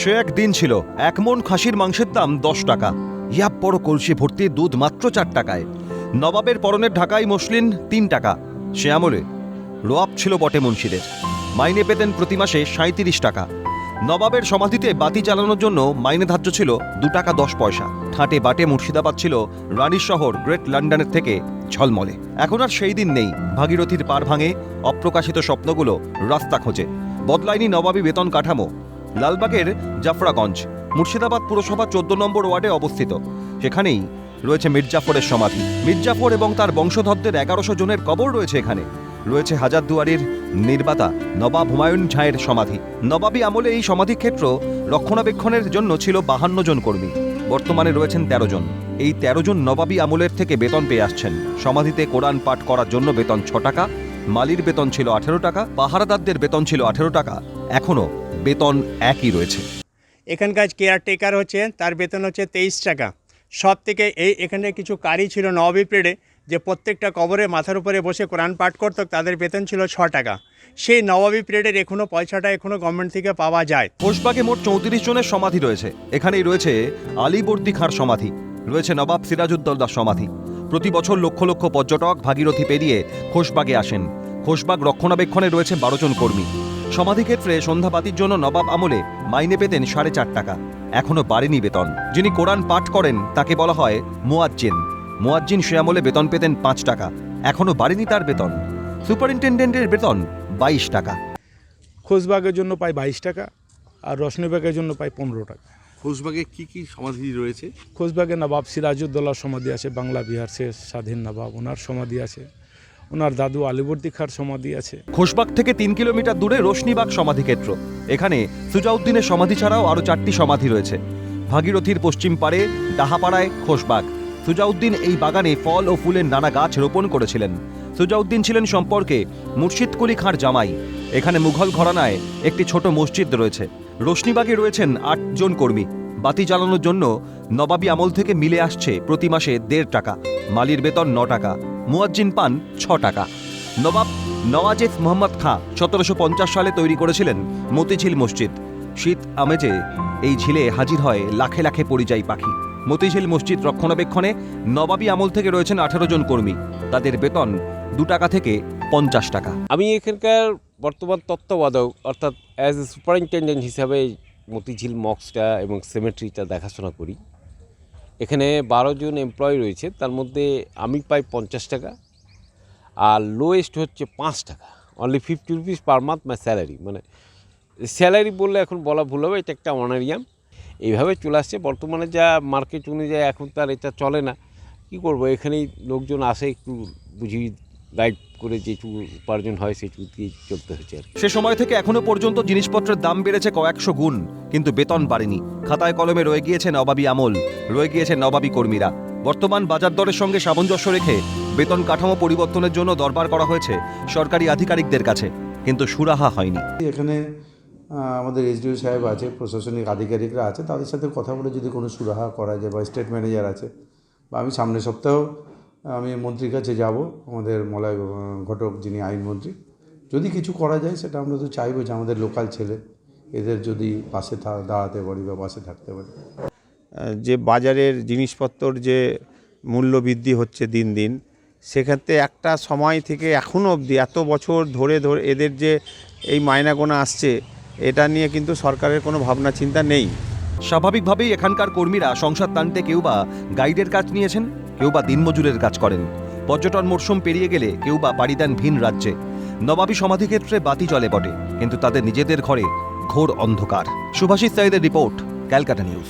সে এক দিন ছিল। এক মন খাসির মাংসের দাম দশ টাকা। ইয়াপ বড় কলসি ভর্তি দুধ মাত্র চার টাকায়। নবাবের পরনের ঢাকাই মসলিন তিন টাকা। সে আমলে রোয়াব ছিল বটে মুন্সিদের। মাইনে পেতেন প্রতি মাসে সাঁত্রিশ টাকা। নবাবের সমাধিতে বাতি চালানোর জন্য মাইনে ধার্য ছিল দু টাকা দশ পয়সা। ঠাটে বাটে মুর্শিদাবাদ ছিল রানীর শহর গ্রেট লন্ডনের থেকে ঝলমলে। এখন আর সেই দিন নেই। ভাগীরথীর পার ভাঙে অপ্রকাশিত স্বপ্নগুলো রাস্তা খোঁজে। বদলায়নি নবাবী বেতন কাঠামো। লালবাগের জাফরাগঞ্জ, মুর্শিদাবাদ পুরসভা চোদ্দ নম্বর ওয়ার্ডে অবস্থিত। সেখানেই রয়েছে মির্জাফরের সমাধি। মির্জাফর এবং তার বংশধরদের এগারোশো জনের কবর রয়েছে এখানে। রয়েছে হাজারদুয়ারির নির্মাতা নবাব হুমায়ুন ঝাঁয়ের সমাধি। নবাবী আমলে এই সমাধিক্ষেত্র রক্ষণাবেক্ষণের জন্য ছিল বাহান্ন জন কর্মী। বর্তমানে রয়েছেন তেরো জন। এই তেরো জন নবাবী আমলের থেকে বেতন পেয়ে আসছেন। সমাধিতে কোরআন পাঠ করার জন্য বেতন ছ টাকা, মালির বেতন ছিল আঠেরো টাকা, পাহারাদারদের বেতন ছিল আঠেরো টাকা। এখনও বেতন একই রয়েছে। এখানকার কেয়ারটেকার হচ্ছে তার বেতন হচ্ছে তেইশ টাকা। সব থেকে এই এখানে কিছু কারি ছিল নবাবী পিরিয়ডে যে প্রত্যেকটা কবরে মাথার উপরে বসে কোরআন পাঠ করত তাদের বেতন ছিল ছ টাকা। সেই নবাবী পিরিয়ডের এখনও পয়সাটা এখনও গভর্নমেন্ট থেকে পাওয়া যায়। কোষবাগে মোট চৌত্রিশ জনের সমাধি রয়েছে। এখানেই রয়েছে আলীবর্দী খাঁর সমাধি রয়েছে নবাব সিরাজউদ্দৌলার সমাধি। প্রতি বছর লক্ষ লক্ষ পর্যটক ভাগীরথী পেরিয়ে খোশবাগে আসেন। খোশবাগ রক্ষণাবেক্ষণে রয়েছে বারো জন কর্মী। সমাধিক্ষেত্রে সন্ধ্যাবাতির জন্য নবাব আমলে মাইনে পেতেন সাড়ে চার টাকা। এখনও বাড়েনি বেতন। যিনি কোরআন পাঠ করেন তাকে বলা হয় মুয়াজ্জিন। মুয়াজ্জিন সে আমলে বেতন পেতেন পাঁচ টাকা। এখনও বাড়েনি তার বেতন। সুপারিনটেন্ডেন্টের বেতন বাইশ টাকা। খোঁজবাগের জন্য পাই বাইশ টাকা আর রশনিবাগের জন্য পাই পনেরো টাকা। খোশবাগে কি কি সমাধি রয়েছে? খোঁজবাগে নবাব সিরাজউদ্দৌলার সমাধি আছে বাংলা বিহার শেষ স্বাধীন নবাব ওনার সমাধি আছে। ওনার দাদু আলিবর্দী খাঁর সমাধি আছে। খোশবাগ থেকে তিন কিলোমিটার দূরে রোশনীবাগ সমাধিক্ষেত্র এখানে সুজাউদ্দিনের সমাধি ছাড়াও আরও চারটি সমাধি রয়েছে। ভাগীরথীর পশ্চিম পারে ডাহাপাড়ায় খোশবাগ সুজাউদ্দিন এই বাগানে ফল ও ফুলের নানা গাছ রোপণ করেছিলেন। সুজাউদ্দিন ছিলেন সম্পর্কে মুর্শিদ কুলি খাঁর জামাই। এখানে মুঘল ঘরানায় একটি ছোট মসজিদ রয়েছে। রোশনীবাগে রয়েছেন আটজন কর্মী। বাতি জ্বালানোর জন্য নবাবী আমল থেকে মিলে আসছে প্রতি মাসে দেড় টাকা, মালির বেতন ন টাকা। মুয়াজ্জিন পান ছ টাকা। নবাব নওয়াজেদ মোহাম্মদ খাঁ সতেরোশো পঞ্চাশ সালে তৈরি করেছিলেন মতিঝিল মসজিদ। শীত আমেজে এই ঝিলে হাজির হয় লাখে লাখে পরিযায়ী পাখি। মতিঝিল মসজিদ রক্ষণাবেক্ষণে নবাবী আমল থেকে রয়েছেন আঠারো জন কর্মী। তাদের বেতন দু টাকা থেকে পঞ্চাশ টাকা। আমি এখানকার বর্তমান তত্ত্বাবধায়ক অর্থাৎ অ্যাজ এ সুপারিনটেন্ডেন্ট হিসাবে মতিঝিল মক্সটা এবং সেমেট্রিটা দেখাশোনা করি। এখানে বারো জন এমপ্লয়ি রয়েছে, তার মধ্যে আমি পাই পঞ্চাশ টাকা আর লোয়েস্ট হচ্ছে পাঁচ টাকা। Only fifty rupees per month my salary মানে স্যালারি বললে এখন বলা ভুল হবে, এটা একটা অনারিয়াম এইভাবে চলে আসছে, বর্তমানে যা মার্কেট অনুযায়ী এখন তার এটা চলে না। কি করব, এখানেই লোকজন আসে একটু বুঝি গাইড করে যেটুকু উপার্জন হয় সেটুকু দিয়ে চলতে হচ্ছে আর সে সময় থেকে এখনও পর্যন্ত জিনিসপত্রের দাম বেড়েছে কয়েকশো গুণ কিন্তু বেতন বাড়েনি। খাতায় কলমে রয়ে গিয়েছে নবাবী আমল রয়ে গিয়েছে নবাবী কর্মীরা। বর্তমান বাজার দরের সঙ্গে সামঞ্জস্য রেখে বেতন কাঠামো পরিবর্তনের জন্য দরবার করা হয়েছে সরকারি আধিকারিকদের কাছে কিন্তু সুরাহা হয়নি। এখানে আমাদের এসডিও সাহেব আছে প্রশাসনিক আধিকারিকরা আছে তাদের সাথে কথা বলে যদি কোনো সুরাহা করা যায় বা স্টেট ম্যানেজার আছে বা আমি সামনের সপ্তাহ আমি মন্ত্রীর কাছে যাব আমাদের মলয় ঘটক যিনি আইনমন্ত্রী যদি কিছু করা যায় সেটা আমরা তো চাইব যে আমাদের লোকাল ছেলে এদের যদি পাশে থা- দাঁড়াতে পারি বা পাশে থাকতে পারি। যে বাজারের জিনিসপত্রর যে মূল্য বৃদ্ধি হচ্ছে দিন দিন সেক্ষেত্রে একটা সময় থেকে এখনও অবধি এত বছর ধরে ধরে এদের যে এই মায়না গোনা আসছে এটা নিয়ে কিন্তু সরকারের কোনো ভাবনা চিন্তা নেই। স্বাভাবিকভাবেই এখানকার কর্মীরা সংসার টানতে কেউ বা গাইডের কাজ নিয়েছেন? কেউ বা দিনমজুরের কাজ করেন। পর্যটন মরশুম পেরিয়ে গেলে কেউ বা বাড়ি দেন ভিন রাজ্যে। নবাবী সমাধিক্ষেত্রে বাতি চলে বটে, কিন্তু তাদের নিজেদের ঘরে ঘোর অন্ধকার। সুভাষিস সাইদের রিপোর্ট, ক্যালকাটা নিউজ।